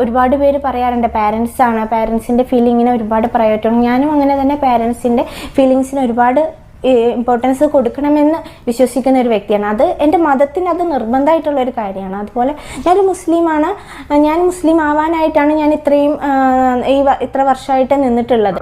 ഒരുപാട് പേര് പറയാറുണ്ട് പാരൻസ് ആണ്. പാരൻസിന്റെ ഫീലിങ്ങിനെ ഒരുപാട് പറയറ്റും. ഞാനും അങ്ങനെ തന്നെ പാരൻസിന്റെ ഫീലിങ്സിന് ഒരുപാട് ഇമ്പോർട്ടൻസ് കൊടുക്കണമെന്ന് വിശ്വസിക്കുന്ന ഒരു വ്യക്തിയാണ്. അത് എന്റെ മതത്തിന് അത് നിർബന്ധമായിട്ടുള്ള ഒരു കാര്യമാണ്. അതുപോലെ ഞാനൊരു മുസ്ലിമാണ്. ഞാൻ മുസ്ലിം ആവാനായിട്ടാണ് ഞാൻ ഇത്രയും ഈ ഇത്ര വർഷമായിട്ട് നിന്നിട്ടുള്ളത്.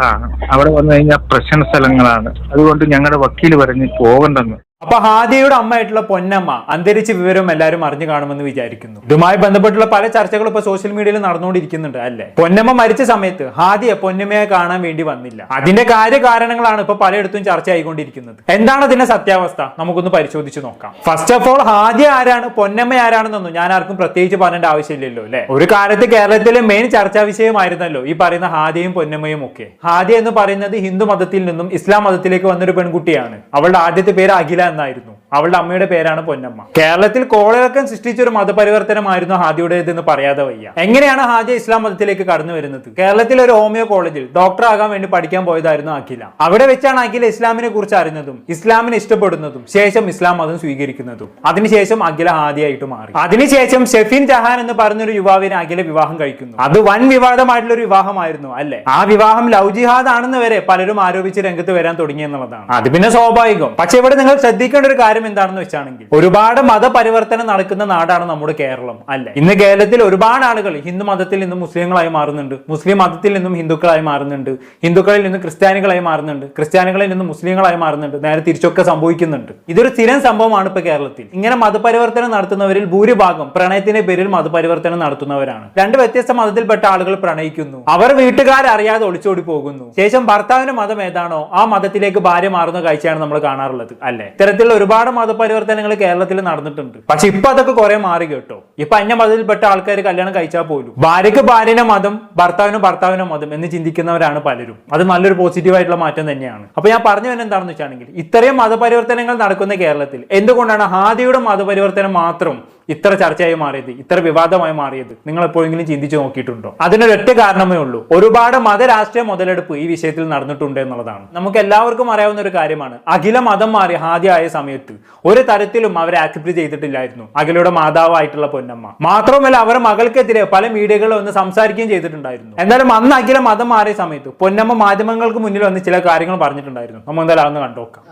അവിടെ വന്നു കഴിഞ്ഞാൽ പ്രശ്ന സ്ഥലങ്ങളാണ്. അതുകൊണ്ട് ഞങ്ങളുടെ വക്കീൽ പറഞ്ഞ് പോകണ്ടെന്ന്. അപ്പൊ ഹാദിയയുടെ അമ്മയായിട്ടുള്ള പൊന്നമ്മ അന്തരിച്ച വിവരം എല്ലാവരും അറിഞ്ഞു കാണുമെന്ന് വിചാരിക്കുന്നു. ഇതുമായി ബന്ധപ്പെട്ടുള്ള പല ചർച്ചകളും ഇപ്പൊ സോഷ്യൽ മീഡിയയിൽ നടന്നുകൊണ്ടിരിക്കുന്നുണ്ട് അല്ലെ? പൊന്നമ്മ മരിച്ച സമയത്ത് ഹാദിയ പൊന്നമ്മയെ കാണാൻ വേണ്ടി വന്നില്ല. അതിന്റെ കാര്യകാരണങ്ങളാണ് ഇപ്പൊ പലയിടത്തും ചർച്ചയായിക്കൊണ്ടിരിക്കുന്നത്. എന്താണ് അതിന്റെ സത്യാവസ്ഥ? നമുക്കൊന്ന് പരിശോധിച്ചു നോക്കാം. ഫസ്റ്റ് ഓഫ് ഓൾ ഹാദിയ ആരാണ്? പൊന്നമ്മ ആരാണെന്നൊന്നും ഞാൻ ആർക്കും പ്രത്യേകിച്ച് പറയേണ്ട ആവശ്യമില്ലല്ലോ അല്ലെ? ഒരു കാലത്ത് കേരളത്തിലെ മെയിൻ ചർച്ചാ വിഷയമായിരുന്നല്ലോ ഈ പറയുന്ന ഹാദിയയും പൊന്നമ്മയും ഒക്കെ. ഹാദിയ എന്ന് പറയുന്നത് ഹിന്ദു മതത്തിൽ നിന്നും ഇസ്ലാം മതത്തിലേക്ക് വന്നൊരു പെൺകുട്ടിയാണ്. അവളുടെ ആദ്യത്തെ പേര് അഖില എന്നായിരുന്നു. അവളുടെ അമ്മയുടെ പേരാണ് പൊന്നമ്മ. കേരളത്തിൽ കോളിളക്കം സൃഷ്ടിച്ച ഒരു മതപരിവർത്തനമായിരുന്നു ഹാദിയുടേത് എന്ന് പറയാതെ വയ്യ. എങ്ങനെയാണ് ഹാദിയ ഇസ്ലാം മതത്തിലേക്ക് കടന്നു വരുന്നത്? കേരളത്തിൽ ഒരു ഹോമിയോ കോളേജിൽ ഡോക്ടർ ആകാൻ വേണ്ടി പഠിക്കാൻ പോയതായിരുന്നു അഖില. അവിടെ വെച്ചാണ് അഖില ഇസ്ലാമിനെ കുറിച്ച് അറിഞ്ഞതും ഇസ്ലാമിനെ ഇഷ്ടപ്പെടുന്നതും ശേഷം ഇസ്ലാം മതം സ്വീകരിക്കുന്നതും. അതിനുശേഷം അഖില ഹാദിയായിട്ട് മാറി. അതിനുശേഷം ഷെഫീൻ ജഹാൻ എന്ന് പറഞ്ഞൊരു യുവാവിനെ അഖില വിവാഹം കഴിക്കുന്നു. അത് വൻ വിവാദമായിട്ടുള്ള ഒരു വിവാഹമായിരുന്നു അല്ലെ? ആ വിവാഹം ലവ് ജിഹാദ് ആണെന്ന് വരെ പലരും ആരോപിച്ച് രംഗത്ത് വരാൻ തുടങ്ങിയെന്നുള്ളതാണ് അത് പിന്നെ സ്വാഭാവികം. പക്ഷെ ഇവിടെ നിങ്ങൾ ശ്രദ്ധിക്കേണ്ട ഒരു കാര്യം എന്താണെന്ന് വെച്ചാണെങ്കിൽ ഒരുപാട് മതപരിവർത്തനം നടക്കുന്ന നാടാണ് നമ്മുടെ കേരളം അല്ലെ? ഇന്ന് കേരളത്തിൽ ഒരുപാട് ആളുകൾ ഹിന്ദു മതത്തിൽ നിന്നും മുസ്ലിങ്ങളായി മാറുന്നുണ്ട്. മുസ്ലിം മതത്തിൽ നിന്നും ഹിന്ദുക്കളായി മാറുന്നുണ്ട്. ഹിന്ദുക്കളിൽ നിന്നും ക്രിസ്ത്യാനികളായി മാറുന്നുണ്ട്. ക്രിസ്ത്യാനികളിൽ നിന്നും മുസ്ലിങ്ങളായി മാറുന്നുണ്ട്. നേരെ തിരിച്ചൊക്കെ സംഭവിക്കുന്നുണ്ട്. ഇതൊരു സ്ഥിരം സംഭവമാണ് ഇപ്പൊ കേരളത്തിൽ. ഇങ്ങനെ മതപരിവർത്തനം നടത്തുന്നവരിൽ ഭൂരിഭാഗം പ്രണയത്തിന്റെ പേരിൽ മതപരിവർത്തനം നടത്തുന്നവരാണ്. രണ്ട് വ്യത്യസ്ത മതത്തിൽപ്പെട്ട ആളുകൾ പ്രണയിക്കുന്നു. അവർ വീട്ടുകാരറിയാതെ ഒളിച്ചോടി പോകുന്നു ശേഷം ഭർത്താവിന്റെ മതം ഏതാണോ ആ മതത്തിലേക്ക് ഭാര്യ മാറുന്ന കാഴ്ചയാണ് നമ്മൾ കാണാറുള്ളത് അല്ലെ? ഇത്തരത്തിലുള്ള ഒരുപാട് മതപരിവർത്തനങ്ങൾ കേരളത്തിൽ നടന്നിട്ടുണ്ട്. പക്ഷെ ഇപ്പൊ അതൊക്കെ കുറെ മാറി കേട്ടോ. ഇപ്പൊ അന്യ മതത്തിൽപ്പെട്ട ആൾക്കാർ കല്യാണം കഴിച്ചാൽ പോലും. ഭാര്യക്ക് ഭാര്യനെ മതം ഭർത്താവിന് ഭർത്താവിനെ മതം എന്ന് ചിന്തിക്കുന്നവരാണ് പലരും. അത് നല്ലൊരു പോസിറ്റീവ് ആയിട്ടുള്ള മാറ്റം തന്നെയാണ്. അപ്പൊ ഞാൻ പറഞ്ഞു വരുന്നത് എന്താണെന്ന് വെച്ചാണെങ്കിൽ ഇത്രയും മതപരിവർത്തനങ്ങൾ നടക്കുന്ന കേരളത്തിൽ എന്തുകൊണ്ടാണ് ഹാദിയുടെ മതപരിവർത്തനം മാത്രം ഇത്ര ചർച്ചയായി മാറിയത് ഇത്ര വിവാദമായി മാറിയത് നിങ്ങൾ എപ്പോഴെങ്കിലും ചിന്തിച്ചു നോക്കിയിട്ടുണ്ടോ? അതിനൊരൊറ്റ കാരണമേ ഉള്ളൂ. ഒരുപാട് മതരാഷ്ട്രീയ മുതലെടുപ്പ് ഈ വിഷയത്തിൽ നടന്നിട്ടുണ്ട് എന്നുള്ളതാണ്. നമുക്ക് എല്ലാവർക്കും അറിയാവുന്ന ഒരു കാര്യമാണ്. അഖില മതം മാറി ആദ്യമായ സമയത്ത് ഒരു തരത്തിലും അവരെ ആക്സെപ്റ്റ് ചെയ്തിട്ടില്ലായിരുന്നു. അഖിലയുടെ മാതാവായിട്ടുള്ള പൊന്നമ്മ. മാത്രവുമല്ല അവരുടെ മകൾക്കെതിരെ പല മീഡിയകളിൽ ഒന്ന് സംസാരിക്കുകയും ചെയ്തിട്ടുണ്ടായിരുന്നു. എന്നാലും അന്ന് അഖില മതം മാറിയ സമയത്ത് പൊന്നമ്മ മാധ്യമങ്ങൾക്ക് മുന്നിൽ വന്ന് ചില കാര്യങ്ങൾ പറഞ്ഞിട്ടുണ്ടായിരുന്നു. നമ്മൾ എന്തായാലും അതൊന്ന് കണ്ടോക്കാം.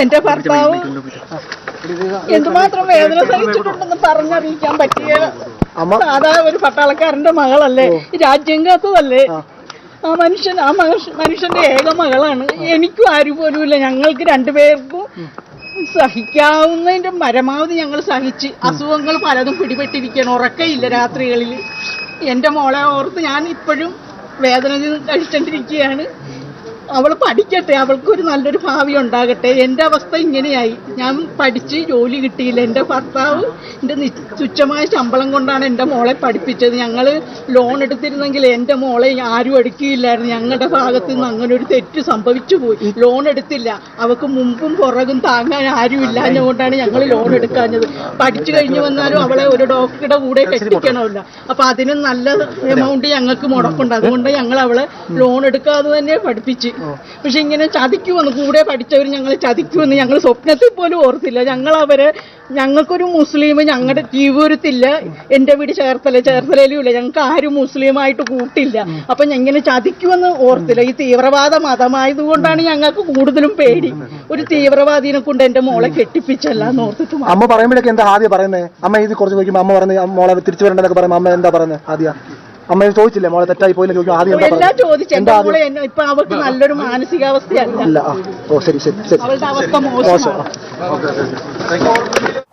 എന്റെ ഭർത്താവ് എന്തുമാത്രം വേദന സഹിച്ചിട്ടുണ്ടെന്ന് പറഞ്ഞറിയിക്കാൻ പറ്റിയ സാധാ ഒരു പട്ടാളക്കാരന്റെ മകളല്ലേ? രാജ്യം കാത്തതല്ലേ? ആ. മനുഷ്യൻ ആ മനുഷ്യ- മനുഷ്യന്റെ ഏക മകളാണ്. എനിക്കും ആരും പോലുമില്ല ഞങ്ങൾക്ക് രണ്ടുപേർക്കും സഹിക്കാവുന്നതിന്റെ പരമാവധി ഞങ്ങൾ സഹിച്ച്. അസുഖങ്ങൾ പലതും പിടിപെട്ടിരിക്കണം ഉറക്കയില്ല രാത്രികളിൽ. എന്റെ മോളെ ഓർത്ത് ഞാൻ ഇപ്പോഴും വേദന കഴിച്ചിട്ടിരിക്കുകയാണ് അവൾ പഠിക്കട്ടെ അവൾക്ക് ഒരു നല്ലൊരു ഭാവി ഉണ്ടാകട്ടെ. എന്റെ അവസ്ഥ ഇങ്ങനെയായി. ഞാൻ പഠിച്ച് ജോലി കിട്ടിയില്ല. എന്റെ ഭർത്താവ് എന്റെ തുച്ഛമായ ശമ്പളം കൊണ്ടാണ് എന്റെ മോളെ പഠിപ്പിച്ചത്. ഞങ്ങൾ ലോൺ എടുത്തിരുന്നെങ്കിൽ എന്റെ മോളെ ആരും എടുക്കുകയില്ലായിരുന്നു ഞങ്ങളുടെ ഭാഗത്ത് നിന്ന് അങ്ങനെ ഒരു തെറ്റ് സംഭവിച്ചു പോയി. ലോൺ എടുത്തില്ല. അവൾക്ക് മുമ്പും പുറകും താങ്ങാൻ ആരും ഇല്ലാഞ്ഞുകൊണ്ടാണ് ഞങ്ങൾ ലോൺ എടുക്കാഞ്ഞത്. പഠിച്ചു കഴിഞ്ഞു വന്നാലും അവളെ ഒരു ഡോക്ടറുടെ കൂടെ കെട്ടിക്കണമല്ലോ. അപ്പൊ അതിന് നല്ല എമൗണ്ട് ഞങ്ങൾക്ക് മുടക്കുണ്ട്. അതുകൊണ്ട് ഞങ്ങൾ അവളെ ലോൺ എടുക്കാതെ തന്നെ പഠിപ്പിച്ച്. പക്ഷെ ഇങ്ങനെ ചതിക്കുമെന്ന് കൂടെ പഠിച്ചവർ ഞങ്ങൾ ചതിക്കുമെന്ന് ഞങ്ങൾ സ്വപ്നത്തിൽ പോലും ഓർത്തില്ല. ഞങ്ങൾ അവരെ ഞങ്ങൾക്കൊരു മുസ്ലിം ഞങ്ങളുടെ ജീവിതത്തില്ല എന്റെ വീട് ചേർത്തല ചേർത്തലയിലും ഇല്ല ഞങ്ങൾക്ക് ആരും മുസ്ലിമായിട്ട് കൂട്ടില്ല. അപ്പൊ ഇങ്ങനെ ചതിക്കുമെന്ന് ഓർത്തില്ല. ഈ തീവ്രവാദ മതമായതുകൊണ്ടാണ് ഞങ്ങൾക്ക് കൂടുതലും പേടി. ഒരു തീവ്രവാദിനെ കൊണ്ട് എന്റെ മോളെ കെട്ടിപ്പിച്ചല്ല എന്ന് അമ്മ പറയുമ്പോഴൊക്കെ എന്താ ആദ്യം പറയുന്നത്? അമ്മ ഇത് കുറച്ച് ചോദിക്കുമ്പോൾ അമ്മ പറഞ്ഞു മോളെ തിരിച്ചു വരണ്ടെന്നൊക്കെ പറയുമ്പോൾ അമ്മ എന്താ പറയുന്നത് ആദ്യ? അമ്മ ചോദിച്ചില്ലേ മോളെ തെറ്റായി പോയില്ല ചോദിക്കും ആദ്യം എന്താ എല്ലാം ചോദിച്ചു. ആദ്യം? മോളെ എന്നെ ഇപ്പൊ അവൾക്ക് നല്ലൊരു മാനസികാവസ്ഥയല്ല. ഇല്ല ആ. ഓ ശരി ശരി ശരി. അവളുടെ അവസ്ഥ മോശം മോശമാണ്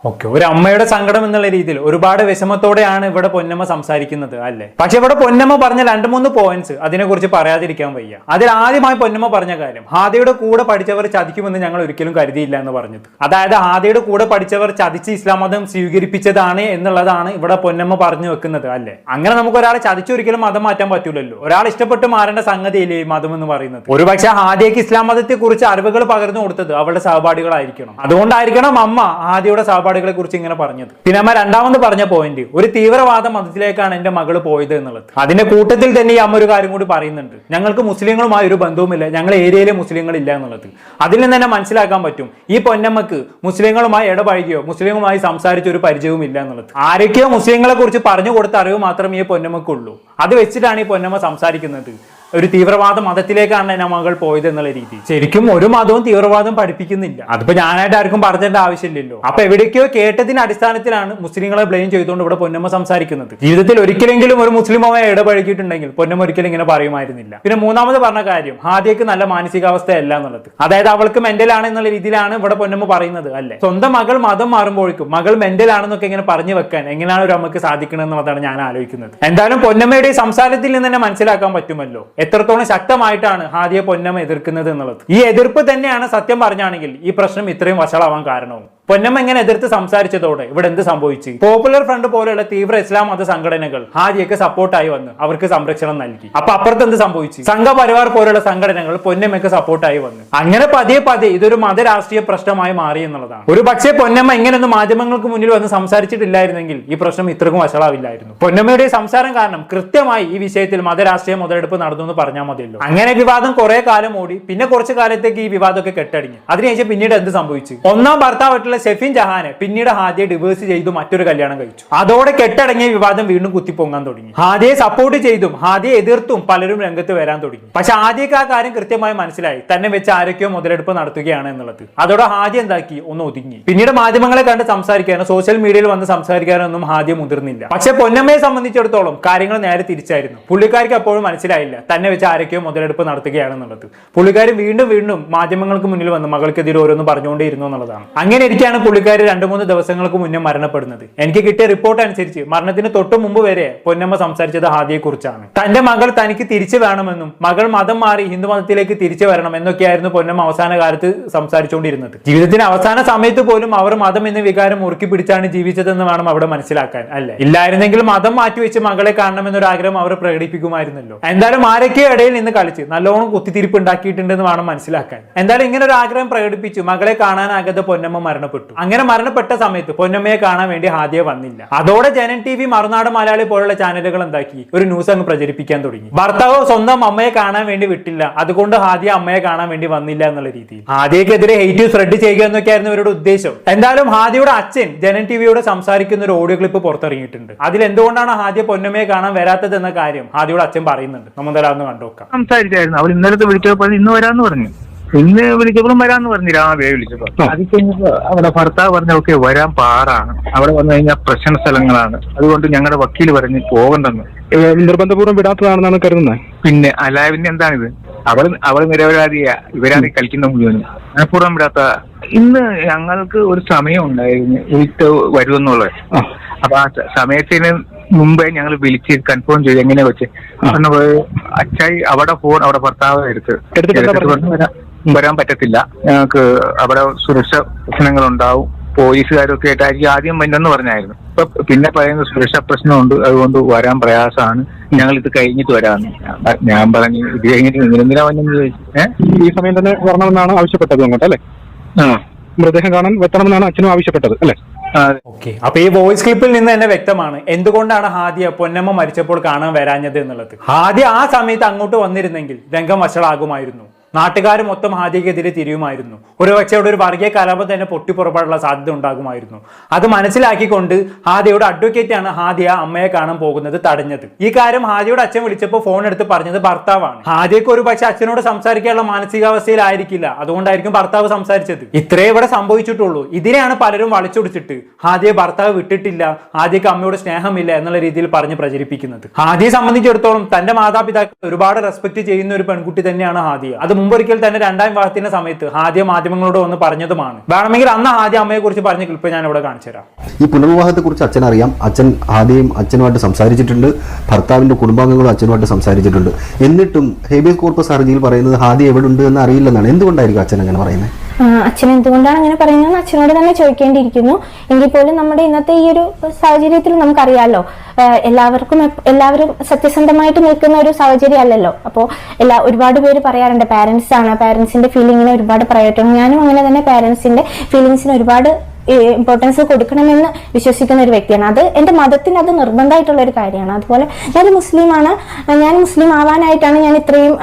ഓക്കെ ഒരു അമ്മയുടെ സങ്കടം എന്നുള്ള രീതിയിൽ ഒരുപാട് വിഷമത്തോടെയാണ് ഇവിടെ പൊന്നമ്മ സംസാരിക്കുന്നത് അല്ലേ? പക്ഷെ ഇവിടെ പൊന്നമ്മ പറഞ്ഞ രണ്ട് മൂന്ന് പോയിന്റ്സ് അതിനെക്കുറിച്ച് പറയാതിരിക്കാൻ വയ്യ. അതിൽ ആദ്യമായി പൊന്നമ്മ പറഞ്ഞ കാര്യം ഹാദിയുടെ കൂടെ പഠിച്ചവർ ചതിക്കുമെന്ന് ഞങ്ങൾ ഒരിക്കലും കരുതിയില്ല എന്ന് പറഞ്ഞത് അതായത് ഹാദിയുടെ കൂടെ പഠിച്ചവർ ചതിച്ച് ഇസ്ലാം മതം സ്വീകരിപ്പിച്ചതാണ് എന്നുള്ളതാണ് ഇവിടെ പൊന്നമ്മ പറഞ്ഞു വെക്കുന്നത് അല്ലേ? അങ്ങനെ നമുക്ക് ഒരാളെ ചതിച്ചൊരിക്കലും മതം മാറ്റാൻ പറ്റൂലല്ലോ. ഒരാൾ ഇഷ്ടപ്പെട്ട് മാറേണ്ട സംഗതിയില്ലേ മതം എന്ന് പറയുന്നത്? ഒരുപക്ഷെ ആദ്യക്ക് ഇസ്ലാം മതത്തെ കുറിച്ച് അറിവുകൾ പകർന്നു കൊടുത്തത് അവളുടെ സഹപാഠികളായിരിക്കണം. അതുകൊണ്ടായിരിക്കണം അമ്മ ആദ്യയുടെ സഹപാഠികളെ കുറിച്ച് ഇങ്ങനെ പറഞ്ഞത്. പിന്നെ അമ്മ രണ്ടാമത് പറഞ്ഞ പോയിന്റ് ഒരു തീവ്രവാദ മതത്തിലേക്കാണ് എന്റെ മകൾ പോയത് എന്നുള്ളത്. അതിന്റെ കൂട്ടത്തിൽ തന്നെ ഈ അമ്മ ഒരു കാര്യം കൂടി പറയുന്നുണ്ട്. ഞങ്ങൾക്ക് മുസ്ലിങ്ങളുമായി ഒരു ബന്ധവുമില്ല. ഞങ്ങളുടെ ഏരിയയിലെ മുസ്ലിങ്ങൾ ഇല്ല എന്നുള്ളത്. അതിൽ നിന്ന് തന്നെ മനസ്സിലാക്കാൻ പറ്റും. ഈ പൊന്നമ്മക്ക് മുസ്ലിങ്ങളുമായി ഇടപഴകിയോ മുസ്ലിങ്ങളുമായി സംസാരിച്ച ഒരു പരിചയവും ഇല്ല എന്നുള്ളത്. ആരൊക്കെയോ മുസ്ലിങ്ങളെ കുറിച്ച് പറഞ്ഞു കൊടുത്ത അറിവ് മാത്രമേ ഈ പൊന്നമ്മക്കുള്ളൂ. അത് വെച്ചിട്ടാണ് ഈ പൊന്നമ്മ സംസാരിക്കുന്നത്. ഒരു തീവ്രവാദ മതത്തിലേക്കാണ് എന്റെ മകൾ പോയത് എന്നുള്ള രീതി. ശരിക്കും ഒരു മതവും തീവ്രവാദം പഠിപ്പിക്കുന്നില്ല. അതിപ്പോ ഞാനായിട്ട് ആർക്കും പറഞ്ഞേണ്ട ആവശ്യമില്ലല്ലോ. അപ്പൊ എവിടേക്കോ കേട്ടതിന്റെ അടിസ്ഥാനത്തിലാണ് മുസ്ലിങ്ങളെ ബ്ലെയിം ചെയ്തുകൊണ്ട് ഇവിടെ പൊന്നമ്മ സംസാരിക്കുന്നത്. ജീവിതത്തിൽ ഒരിക്കലെങ്കിലും ഒരു മുസ്ലിമായി ഇടപഴകിയിട്ടുണ്ടെങ്കിൽ പൊന്നമ്മ ഒരിക്കലും ഇങ്ങനെ പറയുമായിരുന്നില്ല. പിന്നെ മൂന്നാമത് പറഞ്ഞ കാര്യം ഹാദിയക്ക് നല്ല മാനസികാവസ്ഥയല്ല എന്നുള്ളത്. അതായത് അവൾക്ക് മെന്റൽ ആണ് എന്നുള്ള രീതിയിലാണ് ഇവിടെ പൊന്നമ്മ പറയുന്നത് അല്ലെ? സ്വന്തം മകൾ മതം മാറുമ്പോഴേക്കും മകൾ മെന്റൽ ആണെന്നൊക്കെ ഇങ്ങനെ പറഞ്ഞു വെക്കാൻ എങ്ങനെയാണ് ഒരു അമ്മയ്ക്ക് സാധിക്കണമെന്നുള്ളതാണ് ഞാൻ ആലോചിക്കുന്നത്. എന്തായാലും പൊന്നമ്മയുടെ സംസാരത്തിൽ നിന്ന് തന്നെ മനസ്സിലാക്കാൻ പറ്റുമല്ലോ. എത്രത്തോളം ശക്തമായിട്ടാണ് ഹാദിയെ പൊന്നമ്മ എതിർക്കുന്നത് എന്നുള്ളത്. ഈ എതിർപ്പ് തന്നെയാണ് സത്യം പറഞ്ഞാണെങ്കിൽ ഈ പ്രശ്നം ഇത്രയും വഷളാവാൻ കാരണവും. പൊന്നമ്മ ഇങ്ങനെ എതിർത്ത് സംസാരിച്ചതോടെ ഇവിടെ എന്ത് സംഭവിച്ചു? പോപ്പുലർ ഫ്രണ്ട് പോലെയുള്ള തീവ്ര ഇസ്ലാം മത സംഘടനകൾ ഹാജിയക്ക് സപ്പോർട്ടായി വന്ന് അവർക്ക് സംരക്ഷണം നൽകി. അപ്പൊ അപ്പുറത്ത് എന്ത് സംഭവിച്ചു? സംഘപരിവാർ പോലുള്ള സംഘടനകൾ പൊന്നമ്മയ്ക്ക് സപ്പോർട്ടായി വന്നു. അങ്ങനെ പതിയെ പതിയെ ഇതൊരു മതരാഷ്ട്രീയ പ്രശ്നമായി മാറി എന്നുള്ളതാണ്. ഒരു പക്ഷേ പൊന്നമ്മ ഇങ്ങനെയൊന്നും മാധ്യമങ്ങൾക്ക് മുന്നിൽ വന്ന് സംസാരിച്ചിട്ടില്ലായിരുന്നെങ്കിൽ ഈ പ്രശ്നം ഇത്രക്കും വഷളാവില്ലായിരുന്നു. പൊന്നമ്മയുടെ സംസാരം കാരണം കൃത്യമായി ഈ വിഷയത്തിൽ മതരാഷ്ട്രീയ മുതലെടുപ്പ് നടന്നു എന്ന് പറഞ്ഞാൽ മതിയല്ലോ. അങ്ങനെ വിവാദം കുറെ കാലം ഓടി പിന്നെ കുറച്ചു കാലത്തേക്ക് ഈ വിവാദമൊക്കെ കെട്ടടിഞ്ഞു. അതിനുശേഷം പിന്നീട് എന്ത് സംഭവിച്ചു? ഒന്നാം ഭർത്താവായിട്ടുള്ള ഷെഫിൻ ജഹാനെ പിന്നീട് ഹാദിയെ ഡിവേഴ്സ് ചെയ്തു മറ്റൊരു കല്യാണം കഴിച്ചു. അതോടെ കെട്ടടങ്ങിയ വിവാദം വീണ്ടും കുത്തിപ്പൊങ്ങാൻ തുടങ്ങി. ഹാദിയെ സപ്പോർട്ട് ചെയ്തും ഹാദിയെ എതിർത്തും പലരും രംഗത്ത് വരാൻ തുടങ്ങി. പക്ഷെ ആദ്യക്ക് ആ കാര്യം കൃത്യമായി മനസ്സിലായി. തന്നെ വെച്ച് ആരൊക്കെയോ മുതലെടുപ്പ് നടത്തുകയാണ് എന്നുള്ളത്. അതോടെ ഹാദി എന്താക്കി? ഒന്ന് ഒതുങ്ങി. പിന്നീട് മാധ്യമങ്ങളെ കണ്ട് സംസാരിക്കാനോ സോഷ്യൽ മീഡിയയിൽ വന്ന് സംസാരിക്കാനോ ഒന്നും ഹാദ്യ മുതിർന്നില്ല. പക്ഷെ പൊന്നമ്മയെ സംബന്ധിച്ചിടത്തോളം കാര്യങ്ങൾ നേരെ തിരിച്ചായിരുന്നു. പുള്ളിക്കാർക്ക് അപ്പോഴും മനസ്സിലായില്ല തന്നെ വെച്ച് ആരൊക്കെയോ മുതലെടുപ്പ് നടത്തുകയാണെന്നുള്ളത് പുള്ളിക്കാർ വീണ്ടും വീണ്ടും മാധ്യമങ്ങൾക്ക് മുന്നിൽ വന്ന് മകൾക്കെതിരെ ഓരോന്ന് പറഞ്ഞുകൊണ്ടേയിരുന്നു എന്നുള്ളതാണ്. അങ്ങനെ ഇരിക്കുകയാണ് പുള്ളിക്കാരി രണ്ടു മൂന്ന് ദിവസങ്ങൾക്ക് മുന്നേ മരണപ്പെടുന്നത്. എനിക്ക് കിട്ടിയ റിപ്പോർട്ട് അനുസരിച്ച് മരണത്തിന് തൊട്ടു മുമ്പ് വരെ പൊന്നമ്മ സംസാരിച്ചത് ഹാദിയെ കുറിച്ചാണ് തന്റെ മകൾ തനിക്ക് തിരിച്ചു വേണമെന്നും മകൾ മതം മാറി ഹിന്ദു മതത്തിലേക്ക് തിരിച്ചു വരണം എന്നൊക്കെയായിരുന്നു പൊന്നമ്മ അവസാന കാലത്ത് സംസാരിച്ചുകൊണ്ടിരുന്നത്. ജീവിതത്തിന്റെ അവസാന സമയത്ത് പോലും അവർ മതം എന്ന വികാരം മുറുക്കി പിടിച്ചാണ് ജീവിച്ചതെന്ന് വേണം അവിടെ മനസ്സിലാക്കാൻ അല്ലെ? ഇല്ലായിരുന്നെങ്കിൽ മതം മാറ്റിവെച്ച് മകളെ കാണണമെന്നൊരു ആഗ്രഹം അവർ പ്രകടിപ്പിക്കുമായിരുന്നല്ലോ. എന്തായാലും ആരൊക്കെയോ ഇടയിൽ നിന്ന് കളിച്ച് നല്ലോണം കുത്തിത്തിരിപ്പ് ഉണ്ടാക്കിയിട്ടുണ്ടെന്ന് വേണം മനസ്സിലാക്കാൻ. എന്തായാലും ഇങ്ങനെ ഒരു ആഗ്രഹം പ്രകടിപ്പിച്ചു മകളെ കാണാനാകാതെ പൊന്നമ്മ മരണപ്പെട്ടു. അങ്ങനെ മരണപ്പെട്ട സമയത്ത് പൊന്നമ്മയെ കാണാൻ വേണ്ടി ഹാദിയ വന്നില്ല. അതോടെ ജനൻ ടി വി മറുനാട് മലയാളി പോലുള്ള ചാനലുകൾ എന്താക്കി? ഒരു ന്യൂസ് അങ്ങ് പ്രചരിപ്പിക്കാൻ തുടങ്ങി. ഭർത്താവ് സ്വന്തം അമ്മയെ കാണാൻ വേണ്ടി വിട്ടില്ല. അതുകൊണ്ട് ഹാദിയ അമ്മയെ കാണാൻ വേണ്ടി വന്നില്ല എന്നുള്ള രീതിയിൽ. ഹാദിയക്കെതിരെ ഹെയ്റ്റ് സ്പ്രെഡ് ചെയ്യുക എന്നൊക്കെ ആയിരുന്നു ഇവരുടെ ഉദ്ദേശം. എന്തായാലും ഹാദിയുടെ അച്ഛൻ ജനൻ ടി വിയോട് സംസാരിക്കുന്ന ഒരു ഓഡിയോ ക്ലിപ്പ് പുറത്തിറങ്ങിയിട്ടുണ്ട്. അതിൽ എന്തുകൊണ്ടാണ് ഹാദിയ പൊന്നമ്മയെ കാണാൻ വരാത്തത് എന്ന കാര്യം ഹാദിയുടെ അച്ഛൻ പറയുന്നുണ്ട്. നമ്മൾ എന്തായാലും കണ്ടോക്കാം കണ്ടുനോക്കാം. സംസാരിച്ചായിരുന്നു. അവൾ ഇന്നലത്തെ വിളിച്ചപ്പോൾ ഇന്ന് വരാന്ന് പറഞ്ഞു. ഇന്ന് വിളിച്ചപ്പോഴും വരാന്ന് പറഞ്ഞു രാവിലെ വിളിച്ചപ്പോ. അത് കഴിഞ്ഞപ്പോ അവിടെ ഭർത്താവ് പറഞ്ഞ ഓക്കെ വരാൻ പാടാണ്. അവിടെ വന്നു കഴിഞ്ഞാൽ പ്രശ്ന സ്ഥലങ്ങളാണ്. അതുകൊണ്ട് ഞങ്ങളുടെ വക്കീൽ പറഞ്ഞ് പോകണ്ടെന്ന്. നിർബന്ധപൂർവം വിടാത്തതാണെന്നാണ് കരുതുന്നത്. പിന്നെ അല്ല പിന്നെ എന്താണിത്? അവൾ അവൾ നിരപരാധിയാ. ഇവരാണ് കളിക്കുന്ന മുഴുവനും. മനഃപൂർവം വിടാത്ത ഇന്ന് ഞങ്ങൾക്ക് ഒരു സമയം ഉണ്ടായിരുന്നു. വിളിച്ച് വരുമെന്നുള്ളത്. ആ. അപ്പൊ ആ സമയത്തിന് മുമ്പേ ഞങ്ങൾ വിളിച്ച് കൺഫേം ചെയ്തു എങ്ങനെയാ വെച്ച്? പറഞ്ഞപ്പോ അച്ചായി അവിടെ ഫോൺ അവിടെ ഭർത്താവ് എടുത്ത് വരാൻ- പറ്റത്തില്ല. ഞങ്ങൾക്ക് അവിടെ സുരക്ഷ പ്രശ്നങ്ങൾ ഉണ്ടാവും പോലീസുകാരൊക്കെ ആയിട്ടായിരിക്കും ആദ്യം വന്നെന്ന് പറഞ്ഞായിരുന്നു. ഇപ്പൊ പിന്നെ പറയുന്ന സുരക്ഷാ പ്രശ്നമുണ്ട്. അതുകൊണ്ട് വരാൻ പ്രയാസമാണ്. ഞങ്ങൾ ഇത് കഴിഞ്ഞിട്ട് വരാമെന്ന്. ഞാൻ പറഞ്ഞു ഇത് കഴിഞ്ഞിട്ട് നിങ്ങളെന്തിനാ വന്നെന്ന് ചോദിച്ചു. ഏഹ് ഈ സമയം തന്നെ വരണമെന്നാണ് ആവശ്യപ്പെട്ടത് അങ്ങോട്ട് അല്ലെ? ആ. മൃതദേഹം കാണാൻ വെത്തണമെന്നാണ് അച്ഛനും ആവശ്യപ്പെട്ടത് അല്ലെ? ഓക്കെ. അപ്പൊ ഈ വോയിസ് ക്ലിപ്പിൽ നിന്ന് തന്നെ വ്യക്തമാണ് എന്തുകൊണ്ടാണ് ഹാദിയ പൊന്നമ്മ മരിച്ചപ്പോൾ കാണാൻ വരാഞ്ഞത് എന്നുള്ളത്. ഹാദിയ ആ സമയത്ത് അങ്ങോട്ട് വന്നിരുന്നെങ്കിൽ രംഗം വഷളാകുമായിരുന്നു. നാട്ടുകാർ മൊത്തം ഹാദിയക്കെതിരെ തിരിയുമായിരുന്നു. ഒരുപക്ഷെ അവിടെ ഒരു വർഗീയ കലാപം തന്നെ പൊട്ടിപ്പുറപ്പെടാനുള്ള സാധ്യത ഉണ്ടാകുമായിരുന്നു. അത് മനസ്സിലാക്കിക്കൊണ്ട് ഹാദിയുടെ അഡ്വക്കേറ്റാണ് ഹാദിയ അമ്മയെ കാണാൻ പോകുന്നത് തടഞ്ഞത്. ഈ കാര്യം ഹാദിയുടെ അച്ഛൻ വിളിച്ചപ്പോൾ ഫോൺ എടുത്ത് പറഞ്ഞത് ഭർത്താവാണ്. ഹാദിയക്ക് ഒരു പക്ഷെ അച്ഛനോട് സംസാരിക്കാനുള്ള മാനസികാവസ്ഥയിലായിരിക്കില്ല. അതുകൊണ്ടായിരിക്കും ഭർത്താവ് സംസാരിച്ചത്. ഇത്രേ ഇവിടെ സംഭവിച്ചിട്ടുള്ളൂ. ഇതിനെയാണ് പലരും വളച്ചൊടിച്ചിട്ട് ഹാദിയെ ഭർത്താവ് വിട്ടിട്ടില്ല ഹാദിയക്ക് അമ്മയോട് സ്നേഹമില്ല എന്നുള്ള രീതിയിൽ പറഞ്ഞ് പ്രചരിപ്പിക്കുന്നത്. ഹാദിയെ സംബന്ധിച്ചിടത്തോളം തന്റെ മാതാപിതാക്കൾ ഒരുപാട് റെസ്പെക്ട് ചെയ്യുന്ന ഒരു പെൺകുട്ടി തന്നെയാണ് ഹാദിയ അത് മുമ്പൊരിക്കൽ തന്നെ രണ്ടാം വിവാഹത്തിന്റെ സമയത്ത് ആദ്യ മാധ്യമങ്ങളോട് ഒന്ന് പറഞ്ഞതുമാണ്. വേണമെങ്കിൽ അന്ന് ആദ്യ അമ്മയെ കുറിച്ച് പറഞ്ഞ ക്ലിപ്പ് ഞാൻ ഇവിടെ കാണിച്ചു തരാം. ഈ പുനർവിവാഹത്തെ കുറിച്ച് അച്ഛൻ അറിയാം. അച്ഛൻ ആദ്യം അച്ഛനുമായിട്ട് സംസാരിച്ചിട്ടുണ്ട്. ഭർത്താവിന്റെ കുടുംബാംഗങ്ങളും അച്ഛനുമായിട്ട് സംസാരിച്ചിട്ടുണ്ട്. എന്നിട്ടും ഹേബിയസ് കോർപ്പസ് ഹർജിയിൽ പറയുന്നത് ഹാദി എവിടെ ഉണ്ട് എന്ന് അറിയില്ലെന്നാണ്. എന്തുകൊണ്ടായിരിക്കും അച്ഛൻ അങ്ങനെ പറയുന്നത്? അച്ഛൻ എന്തുകൊണ്ടാണ് അങ്ങനെ പറയുന്നതെന്ന് അച്ഛനോട് തന്നെ ചോദിക്കേണ്ടിയിരിക്കുന്നു. എങ്കിൽ പോലും നമ്മുടെ ഇന്നത്തെ ഈ ഒരു സാഹചര്യത്തിൽ നമുക്കറിയാമല്ലോ എല്ലാവർക്കും എല്ലാവരും സത്യസന്ധമായിട്ട് നിൽക്കുന്ന ഒരു സാഹചര്യം അല്ലല്ലോ. അപ്പോൾ എല്ലാ ഒരുപാട് പേര് പറയാറുണ്ട് പാരൻസ് ആണ് പാരൻസിന്റെ ഫീലിങ്ങിനെ ഒരുപാട് പറയട്ടെ ഞാനും അങ്ങനെ തന്നെ പാരൻസിന്റെ ഫീലിങ്സിന് ഒരുപാട് ഇമ്പോർട്ടൻസ് കൊടുക്കണമെന്ന് വിശ്വസിക്കുന്ന ഒരു വ്യക്തിയാണ്. അത് എന്റെ മതത്തിന് അത് നിർബന്ധമായിട്ടുള്ള ഒരു കാര്യമാണ്. അതുപോലെ ഞാൻ മുസ്ലിമാണ്. ഞാൻ മുസ്ലിം ആവാനായിട്ടാണ് ഞാൻ ഇത്രയും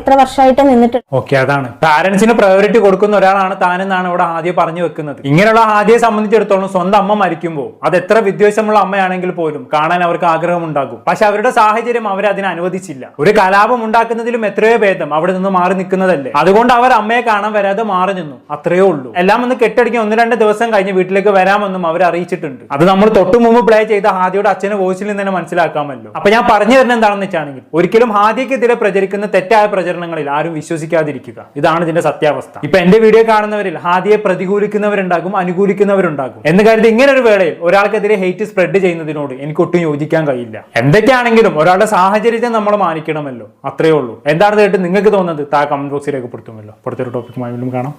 ഇത്ര വർഷമായിട്ട് നിന്നിട്ട് ഓക്കെ അതാണ്. പാരന്റ്സിന് പ്രയോറിറ്റി കൊടുക്കുന്ന ഒരാളാണ് താനെന്നാണ് ഇവിടെ ആദ്യം പറഞ്ഞു വെക്കുന്നത്. ഇങ്ങനെയുള്ള ആദ്യയെ സംബന്ധിച്ചിടത്തോളം സ്വന്തം അമ്മ മരിക്കുമ്പോൾ അത് എത്ര വിദ്വേഷമുള്ള അമ്മയാണെങ്കിൽ പോലും കാണാൻ അവർക്ക് ആഗ്രഹമുണ്ടാകും. പക്ഷെ അവരുടെ സാഹചര്യം അവർ അതിനെ അനുവദിച്ചില്ല. ഒരു കലാപം ഉണ്ടാക്കുന്നതിലും എത്രയോ ഭേദം അവിടെ നിന്ന് മാറി നിൽക്കുന്നതല്ലേ? അതുകൊണ്ട് അവർ അമ്മയെ കാണാൻ വരാതെ മാറി നിന്നു. അത്രയേ ഉള്ളൂ. എല്ലാം ഒന്ന് കെട്ടടിക്കാൻ ഒന്ന് രണ്ട് ദിവസം കഴിഞ്ഞ് വീട്ടിലേക്ക് വരാമെന്നും അവർ അറിയിച്ചിട്ടുണ്ട്. അത് നമ്മൾ തൊട്ടു മുമ്പ് പ്ലേ ചെയ്ത ഹാദിയുടെ അച്ഛന് വോയിസിൽ നിന്ന് തന്നെ മനസ്സിലാക്കാമല്ലോ. അപ്പൊ ഞാൻ പറഞ്ഞു തരുന്നത് എന്താണെന്ന് വെച്ചാണെങ്കിൽ ഒരിക്കലും ഹാദിക്കെതിരെ പ്രചരിക്കുന്ന തെറ്റായ പ്രചരണങ്ങളിൽ ആരും വിശ്വസിക്കാതിരിക്കുക. ഇതാണ് ഇതിന്റെ സത്യാവസ്ഥ. ഇപ്പൊ എന്റെ വീഡിയോ കാണുന്നവരിൽ ഹാദിയെ പ്രതികൂലിക്കുന്നവരുണ്ടാകും അനുകൂലിക്കുന്നവരുണ്ടാകും. എന്ന് കരുതി ഇങ്ങനെ ഒരു വേളയിൽ ഒരാൾക്കെതിരെ ഹെയ്റ്റ് സ്പ്രെഡ് ചെയ്യുന്നതിനോട് എനിക്ക് ഒട്ടും യോജിക്കാൻ കഴിയില്ല. എന്തൊക്കെയാണെങ്കിലും ഒരാളുടെ സാഹചര്യത്തെ നമ്മൾ മാനിക്കണമല്ലോ. അത്രയേ ഉള്ളൂ. എന്താണെന്ന് കേട്ട് നിങ്ങൾക്ക് തോന്നുന്നത് താ കമന്റ് ബോക്സിൽ രേഖപ്പെടുത്തുമല്ലോ. പുറത്തൊരു ടോപ്പിക്കുമായി വീണ്ടും കാണാം.